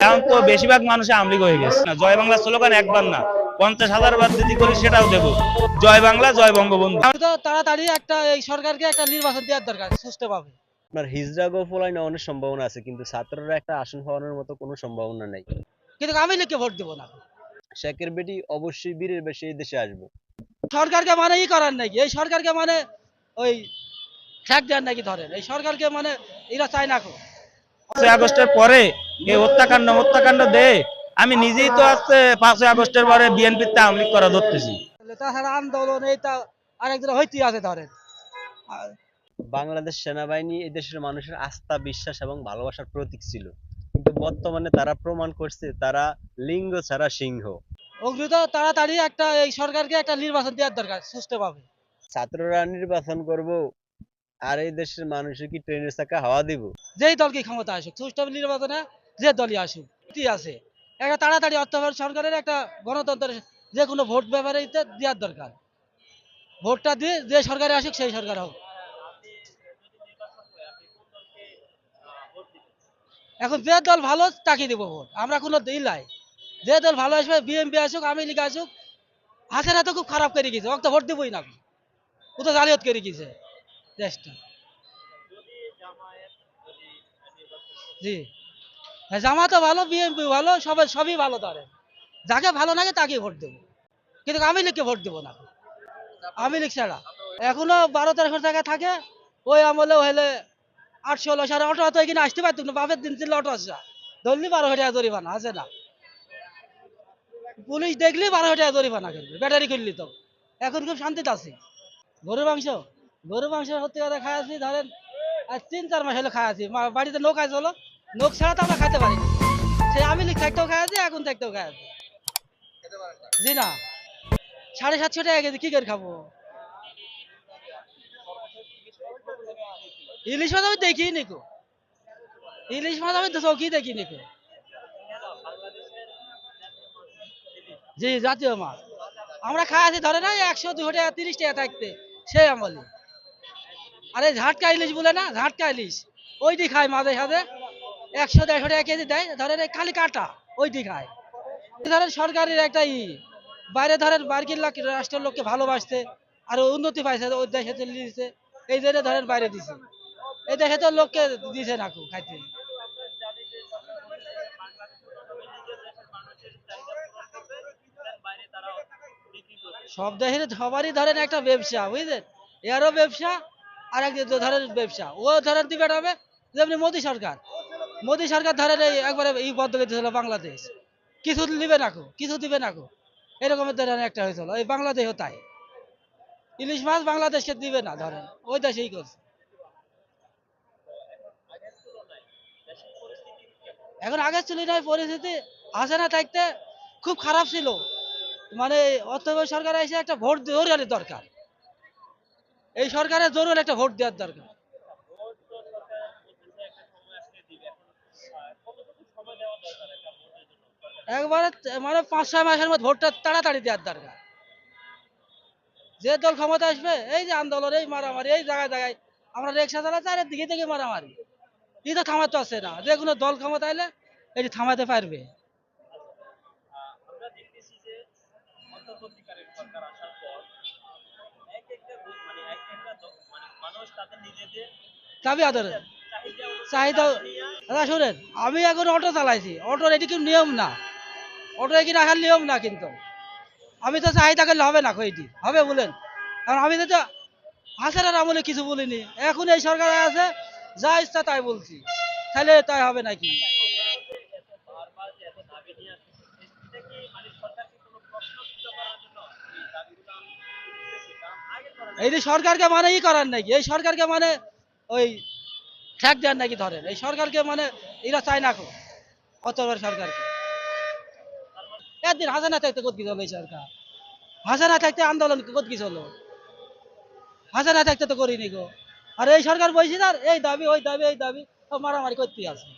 এখন তো বেশিরভাগ মানুষ আমলিগ হয়ে গেছে। না জয় বাংলা স্লোগান একবার না পঞ্চাশ হাজার বার যদি করি সেটাও দেবো। জয় বাংলা জয় বঙ্গবন্ধু। তাড়াতাড়ি একটা এই সরকারকে একটা নির্বাচন দেওয়ার দরকার সুষ্ঠুভাবে। আপনার হিজড়া গোফলাইন অনেক সম্ভাবনা আছে কিন্তু ছাত্ররা একটা আসন পাওয়ানোর মতো কোনো সম্ভাবনা নাই। কিন্তু আমি লিখে ভোট দেবো না। শেখের বেটি অবশ্যই বীরের বেশি এই দেশে আসব। সরকারকে মানে ই করার নাকি? এই সরকারকে মানে ওই ঠেক দেওয়ার নাকি ধরেন? এই সরকারকে মানে এরা চায় না আগস্টের পরে এই হত্যাকাণ্ড হত্যাকাণ্ড দে। আমি নিজেই তো আছে পাঁচই আগস্টের পরে বিএনপিতে আমলিগ করা ধরতেছি। তাছাড়া আন্দোলন এইটা আরেকজন হইতেই আছে ধরেন বাংলাদেশ সেনাবাহিনী এই দেশের মানুষের আস্থা বিশ্বাস এবং ভালোবাসার প্রতীক ছিল। কিন্তু বর্তমানে তারা প্রমাণ করছে তারা লিঙ্গ ছাড়া সিংহ। তাড়াতাড়ি একটা এই সরকারকে একটা নির্বাচন দেওয়ার দরকার সুষ্ঠুভাবে। ছাত্ররা নির্বাচন করব আর এই দেশের মানুষের কি ট্রেনের চাকা হাওয়া দিব? যেই দলকে ক্ষমতা আসুক সুষ্ঠু নির্বাচনে যে দলই আসুক, কি আছে? একটা তাড়াতাড়ি অর্থভাবে সরকারের একটা গণতন্ত্রের যে কোনো ভোট ব্যাপারে দেওয়ার দরকার। ভোটটা দিয়ে যে সরকারে আসুক, সেই সরকার হোক। এখন যে দল ভালো, তাকে দেবো ভোট। আমরা কোনো দিই নাই। যে দল ভালো আসবে বিএমপি আসুক আমি লিখে আসুক, হাসেনা তো খুব খারাপ করে গেছে। ওকে তো ভোট দেবই না। ও তো জালিয়াত করে গেছে দেশটা। জি। জামাতও ভালো বিএনপি ভালো, সবাই, সবই ভালো ধরে যাকে ভালো লাগে তাকে ভোট দেবো। কিন্তু আমি লিখকে ভোট দেবো না। আমি লিখ ছাড়া। এখনও বারো তেরোশো টাকা থাকে, ওই আমলে হলে আটশো ষোলো সাড়ে অটো হতো, এখানে আসতে পারতুম না, বাপের দিন ছিল অটো আসা ধরলি বারো টাকা জরিমানা, আছে না? পুলিশ দেখলি বারো টাকা জরিমানা করবে, ব্যাটারি করলি তো। এখন খুব শান্তিতে আছি। গরুর মাংস গরুর মাংস সত্যি কথা খাই আছি, ধরেন আর তিন চার মাস হলো খাই আছি। বাড়িতে নৌক আছে হলো ছাড়া তো আমরা খাইতে পারি সে আমি থাকতেও খাই আছি, এখন থাকতেও খাই আছি। জি না। সাড়ে সাতশো টাকা কেজি, কি করে খাব? ইলিশ মাছ আমি দেখি নিকো ইলিশ মাছ আমি চৌকি দেখি নিকো জি, জাতীয় মাছ। আমরা খাই আছি, ধরে না একশো, দুশো টাকা, তিরিশ টাকা থাকতে। সেই আমলে। আরে ঝাটকা ইলিশ বলে না, ঝাটকা ইলিশ। ওইটি খায় মাঝে সাথে একশো দেড়শো টাকা কেজি দেয়, ধরেন খালি কাটা ওইটি খায় ধরেন সরকারের একটা ই, বাইরে ধরেন বার্কির লোক, রাষ্ট্রের লোককে ভালোবাসতে আর উন্নতি পাইছে, ওই দেশে দিছে এই জন্য ধরেন বাইরে দিছে। এই দেশে তো লোককে দিছে খুব খাইতে। সব দেশের সবারই ধরেন একটা ব্যবসা, বুঝলেন? এরও ব্যবসা আর এক ধরেন ব্যবসা। ও ধরেন দিবে যেমনি মোদী সরকার। মোদী সরকার এই একবারে এই বদ্ধ ছিল বাংলাদেশ। কিছু নিবে না কো কিছু দিবে না কো এরকমের ধরেন একটা হয়েছিল, এই বাংলাদেশও তাই। ইলিশ মাছ বাংলাদেশকে দিবে না, ধরেন, ওই দেশেই করছে। এখন আগের ছিল না পরিস্থিতি আসে না থাকতে খুব খারাপ ছিল। মানে অর্থবহ সরকার এসে একটা ভোট জরুরি দরকার। এই সরকারের জরুরি একটা ভোট দেওয়ার দরকার। একবারে মানে পাঁচ, ছয় মাসের মধ্যে ভোটটা তাড়াতাড়ি দেওয়ার দরকার। যে দল ক্ষমতা আসবে, এই যে আন্দোলন, এই মারামারি, এই জায়গায় জায়গায় আমরা রিক্সা চালাচ্ছি আর দিকে থেকে মারামারি। এই তো থামাতে আসছে না। যে কোনো দল ক্ষমতা এলে এটি থামাতে পারবে। দাবি আদরে চাহিদা দাদা, শুনেন, আমি এখন অটো চালাইছি। অটোর এটি কিন্তু নিয়ম না। অটো এটি রাখার নিয়ম না কিন্তু। আমি তো চাহিদা করলে হবে না কইটি হবে বলেন? কারণ আমি তো হাসেনার আমলে কিছু বলিনি। এখন এই সরকার আছে, যা ইচ্ছা তাই বলছি। তাহলে তাই হবে নাকি? এই সরকারকে মানে ই করার নাকি? এই সরকারকে মানে ওই ঠেক দেন নাকি ধরেন? এই সরকারকে মানে এরা চায় না কত সরকারকে। একদিন হাসানা থাকতে কত কি চলো এই সরকার? হাসানা থাকতে আন্দোলন কত কিছু হলো? হাসানা থাকতে তো করিনি গো। আর এই সরকার বলছি আর এই দাবি, ওই দাবি, এই দাবি মারামারি করতে আছে।